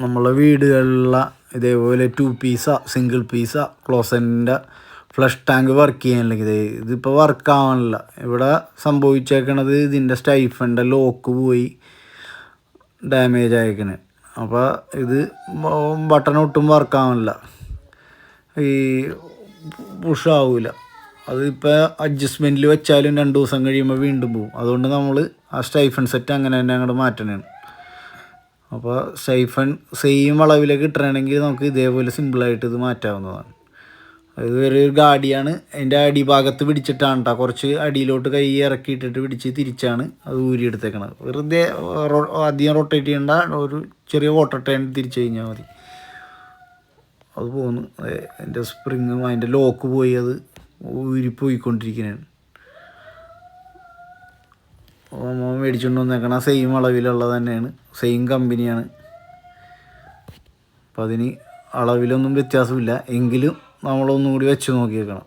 നമ്മളെ വീടുകളിലുള്ള ഇതേപോലെ ടു പീസ സിംഗിൾ പീസ ക്ലോസറ്റിന്റെ ഫ്ലഷ് ടാങ്ക് വർക്ക് ചെയ്യാനില്ലെങ്കിൽ ഇത് ഇതിപ്പോൾ വർക്ക് ആവാനില്ല. ഇവിടെ സംഭവിച്ചേക്കണത് ഇതിന്റെ സ്റ്റൈഫന്റെ ലോക്ക് പോയി ഡാമേജ് ആയേക്കണ്. അപ്പോൾ ഇത് ബട്ടൺ ഒട്ടും വർക്ക് ആവാനില്ല. ഈ പുഷ് ആവില്ല അതിപ്പോൾ അഡ്ജസ്റ്റ്മെന്റിൽ വെച്ചാലും രണ്ട് ദിവസം കഴിയുമ്പോൾ വീണ്ടും പോവും. അതുകൊണ്ട് നമ്മൾ ആ സ്റ്റൈഫൺ സെറ്റ് അങ്ങനെ തന്നെ അങ്ങോട്ട് മാറ്റണതാണ് അപ്പോൾ സേഫൺ സെയിം അളവിലേക്ക് കിട്ടണമെങ്കിൽ നമുക്ക് ഇതേപോലെ സിമ്പിളായിട്ട് ഇത് മാറ്റാവുന്നതാണ്. ഇത് ഒരു ഗാഡിയാണ്. അതിന്റെ അടിഭാഗത്ത് പിടിച്ചിട്ടാണ് കേട്ടോ കുറച്ച് അടിയിലോട്ട് കൈ ഇറക്കിയിട്ടിട്ട് പിടിച്ച് തിരിച്ചാണ് അത് ഊരിയെടുത്തേക്കണത്. വെറുതെ അധികം റൊട്ടേറ്റ് ചെയ്യേണ്ട. ഒരു ചെറിയ ഓട്ടട്ടേൺ തിരിച്ചു കഴിഞ്ഞാൽ മതി. അത് പോകുന്നു അതിന്റെ സ്പ്രിങ്ങും അതിന്റെ ലോക്ക് പോയി. അത് ഊരി നമ്മൾ മേടിച്ചുകൊണ്ട് വന്നേക്കണ സെയിം അളവിലുള്ളത് തന്നെയാണ്. സെയിം കമ്പനിയാണ് അപ്പം അതിന് അളവിലൊന്നും വ്യത്യാസമില്ല. എങ്കിലും നമ്മളൊന്നും കൂടി വെച്ച് നോക്കിയേക്കണം.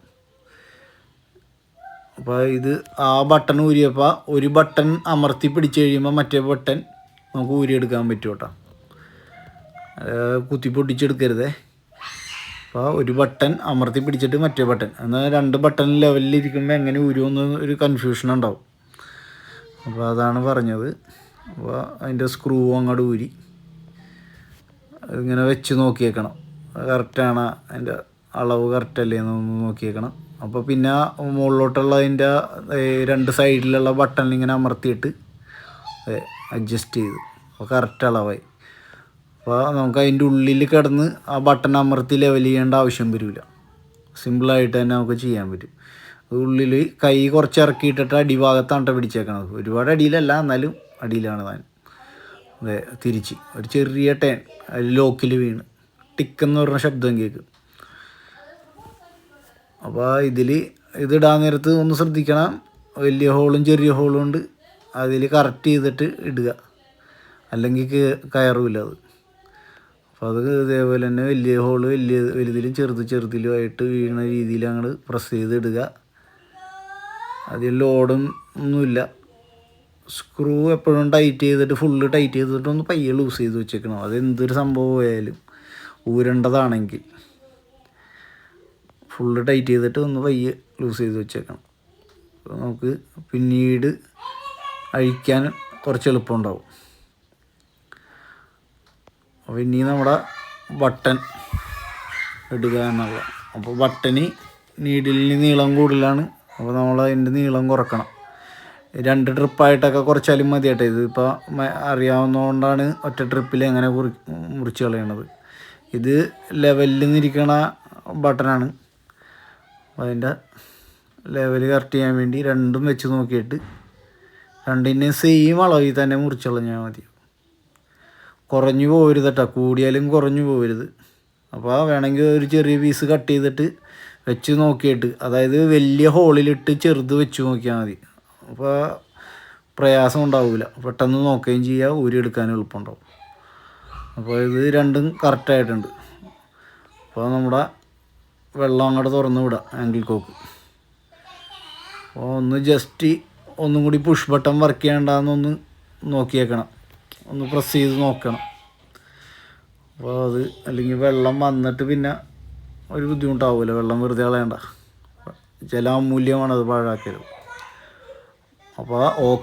അപ്പോൾ ഇത് ആ ബട്ടൺ ഊരിയപ്പോൾ ഒരു ബട്ടൺ അമർത്തി പിടിച്ച് കഴിയുമ്പോൾ മറ്റേ ബട്ടൺ നമുക്ക് ഊരിയെടുക്കാൻ പറ്റും കേട്ടോ കുത്തി പൊട്ടിച്ചെടുക്കരുതേ. അപ്പോൾ ഒരു ബട്ടൺ അമർത്തി പിടിച്ചിട്ട് മറ്റേ ബട്ടൺ എന്നാൽ രണ്ട് ബട്ടൺ ലെവലിൽ ഇരിക്കുമ്പോൾ എങ്ങനെ ഊരുമെന്ന് ഒരു കൺഫ്യൂഷൻ ഉണ്ടാവും. അപ്പോൾ അതാണ് പറഞ്ഞത്. അപ്പോൾ അതിന്റെ സ്ക്രൂ അങ്ങോട്ട് ഊരി അതിങ്ങനെ വെച്ച് നോക്കിയേക്കണം. കറക്റ്റാണ് അതിന്റെ അളവ് കറക്റ്റല്ലേ എന്നൊന്ന് നോക്കിയേക്കണം. അപ്പോൾ പിന്നെ മുകളിലോട്ടുള്ള അതിന്റെ രണ്ട് സൈഡിലുള്ള ബട്ടൺ ഇങ്ങനെ അമർത്തിയിട്ട് അഡ്ജസ്റ്റ് ചെയ്തു. അപ്പോൾ കറക്റ്റ് അളവായി. അപ്പോൾ നമുക്ക് അതിന്റെ ഉള്ളിൽ കിടന്ന് ആ ബട്ടൺ അമർത്തി ലെവൽ ചെയ്യേണ്ട ആവശ്യം വരില്ല സിമ്പിളായിട്ട് തന്നെ നമുക്ക് ചെയ്യാൻ പറ്റും. ഉള്ളിൽ കൈ കുറച്ച് ഇറക്കിയിട്ടിട്ട് അടിഭാഗത്താണ് കേട്ടോ പിടിച്ചേക്കണത്. ഒരുപാട് അടിയിലല്ല എന്നാലും അടിയിലാണ് താൻ. അതെ തിരിച്ച്. ഒരു ചെറിയ ടേൺ. ലോക്കിൽ വീണ്. ടിക്കെന്ന് പറഞ്ഞ ശബ്ദം കേൾക്കും അപ്പോൾ ഇതിൽ ഇതിടാൻ നേരത്ത് ഒന്ന് ശ്രദ്ധിക്കണം. വലിയ ഹോളും ചെറിയ ഹോളും ഉണ്ട്. അതിൽ കറക്റ്റ് ചെയ്തിട്ട് ഇടുക. അല്ലെങ്കിൽ കയറുമില്ല അത്. അപ്പോൾ അത് ഇതേപോലെ തന്നെ വലിയ ഹോൾ വലിയ വലുതിലും ചെറുത് ചെറുതിലുമായിട്ട് വീണ രീതിയിൽ അങ്ങോട്ട് പ്രസ് ചെയ്ത് ഇടുക. അതിൽ ലോഡും ഒന്നുമില്ല. സ്ക്രൂ എപ്പോഴും ടൈറ്റ് ചെയ്തിട്ട് ഫുള്ള് ടൈറ്റ് ചെയ്തിട്ട് ഒന്ന് പയ്യെ ലൂസ് ചെയ്ത് വെച്ചേക്കണം. അത് എന്തൊരു സംഭവമായാലും ഊരേണ്ടതാണെങ്കിൽ. ഫുള്ള് ടൈറ്റ് ചെയ്തിട്ട് ഒന്ന് പയ്യെ ലൂസ് ചെയ്ത് വെച്ചേക്കണം. അപ്പോൾ നമുക്ക് പിന്നീട് അഴിക്കാൻ കുറച്ച് എളുപ്പമുണ്ടാവും. അപ്പോൾ ഇനി നമ്മുടെ ബട്ടൺ ഇടുക എന്നുള്ള അപ്പോൾ ബട്ടണി നീഡിലിന് നീളം കൂടുതലാണ്. അപ്പോൾ നമ്മൾ അതിന്റെ നീളം കുറക്കണം. രണ്ട് ട്രിപ്പായിട്ടൊക്കെ കുറച്ചാലും മതി ഇത് ഇതിപ്പോൾ അറിയാവുന്നതുകൊണ്ടാണ് ഒറ്റ ട്രിപ്പിൽ എങ്ങനെ കുറി മുറിച്ച് കളയണത്. ഇത് ലെവലിൽ നിന്നിരിക്കണ ബട്ടനാണ് അതിന്റെ ലെവൽ കറക്റ്റ് ചെയ്യാൻ വേണ്ടി രണ്ടും വെച്ച് നോക്കിയിട്ട് രണ്ടിന്റെയും സെയിം അളവിൽ തന്നെ മുറിച്ച് കളഞ്ഞാൽ മതി. കുറഞ്ഞു പോകരുത് കേട്ടോ. കൂടിയാലും കുറഞ്ഞു പോകരുത് അപ്പോൾ വേണമെങ്കിൽ ഒരു ചെറിയ പീസ് കട്ട് ചെയ്തിട്ട് വെച്ച് നോക്കിയിട്ട് അതായത് വലിയ ഹോളിലിട്ട് ചെറുത് വെച്ച് നോക്കിയാൽ മതി. അപ്പോൾ പ്രയാസം ഉണ്ടാവില്ല പെട്ടെന്ന് നോക്കുകയും ചെയ്യുക ഊരി എടുക്കാൻ എളുപ്പമുണ്ടാവും. അപ്പോൾ ഇത് രണ്ടും കറക്റ്റായിട്ടുണ്ട് അപ്പോൾ നമ്മുടെ വെള്ളം അങ്ങോട്ട് തുറന്ന് വിടാം ആംഗിൾ കോക്ക് അപ്പോൾ ഒന്ന് ജസ്റ്റ് ഒന്നും കൂടി പുഷ് ബട്ടൺ വർക്ക് ചെയ്യണ്ടെന്നൊന്ന് നോക്കിയേക്കണം. ഒന്ന് പ്രസ് ചെയ്ത് നോക്കണം. അപ്പോൾ അത് അല്ലെങ്കിൽ വെള്ളം വന്നിട്ട് പിന്നെ ഒരു ബുദ്ധിമുട്ടാവില്ല വെള്ളം വെറുതെ കളയണ്ട. ചില പാഴാക്കരുത് അപ്പോൾ ഓ